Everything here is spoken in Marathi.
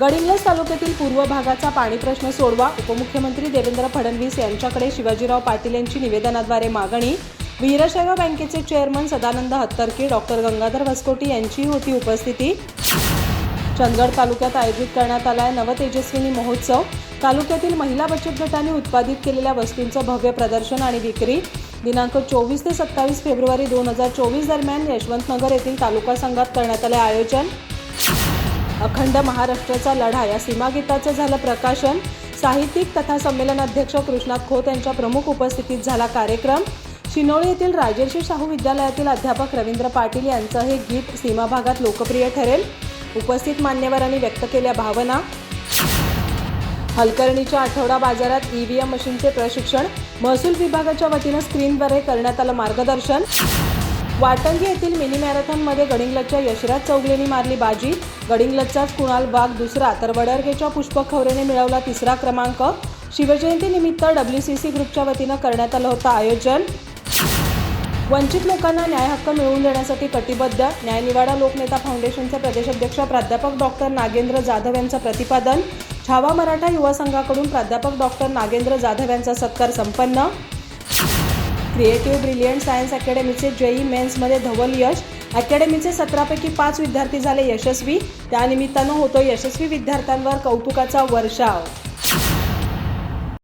गडिंग्लज तालुक्यातील पूर्व भागाचा पाणी प्रश्न सोडवा उपमुख्यमंत्री देवेंद्र फडणवीस यांच्याकडे शिवाजीराव पाटील यांची निवेदनाद्वारे मागणी वीरशैव बँकेचे चेअरमन सदानंद हत्तरके डॉक्टर गंगाधर वसकोटी यांची होती उपस्थिती. चंदगड तालुक्यात आयोजित करण्यात आलाय नवतेजस्विनी महोत्सव. तालुक्यातील महिला बचत गटांनी उत्पादित केलेल्या वस्तूंचं भव्य प्रदर्शन आणि विक्री. दिनांक चोवीस ते सत्तावीस फेब्रुवारी दोन हजार चोवीस दरम्यान यशवंतनगर येथील तालुका संघात करण्यात आले आयोजन. अखंड महाराष्ट्राचा लढा. या सीमागीताचं झालं प्रकाशन. साहित्यिक तथा संमेलन अध्यक्ष कृष्णात खोत यांच्या प्रमुख उपस्थितीत झाला कार्यक्रम. शिनोळी येथील राजर्षी शाहू विद्यालयातील अध्यापक रवींद्र पाटील यांचं हे गीत सीमा भागात लोकप्रिय ठरेल. उपस्थित मान्यवरांनी व्यक्त केल्या भावना. हलकर्णीच्या आठवडा बाजारात ईव्हीएम मशीनचे प्रशिक्षण. महसूल विभागाच्या वतीनं स्क्रीनद्वारे करण्यात आलं मार्गदर्शन. वाटंगी येथील मिनी मॅरेथॉनमध्ये गडिंग्लजच्या यशराज चौगलेनी मारली बाजी. गडिंग्लजचाच कुणाल वाघ दुसरा तर वडरगेच्या पुष्पक खवरेने मिळवला तिसरा क्रमांक. शिवजयंतीनिमित्त डब्ल्यू सी सी ग्रुपच्या वतीनं करण्यात आलं होतं आयोजन. वंचित लोकांना न्याय हक्क मिळवून देण्यासाठी कटिबद्ध. न्यायनिवाडा लोकनेता फाउंडेशनचे प्रदेशाध्यक्ष प्राध्यापक डॉक्टर नागेंद्र जाधव यांचं प्रतिपादन. छावा मराठा युवा संघाकडून प्राध्यापक डॉक्टर नागेंद्र जाधव यांचा सत्कार संपन्न. क्रिएटिव्ह ब्रिलियंट सायन्स अकॅडमीचे जेई मेन्समध्ये धवल यश. अकॅडमीचे सतरापैकी पाच विद्यार्थी झाले यशस्वी. त्यानिमित्तानं होतो यशस्वी विद्यार्थ्यांवर कौतुकाचा वर्षाव.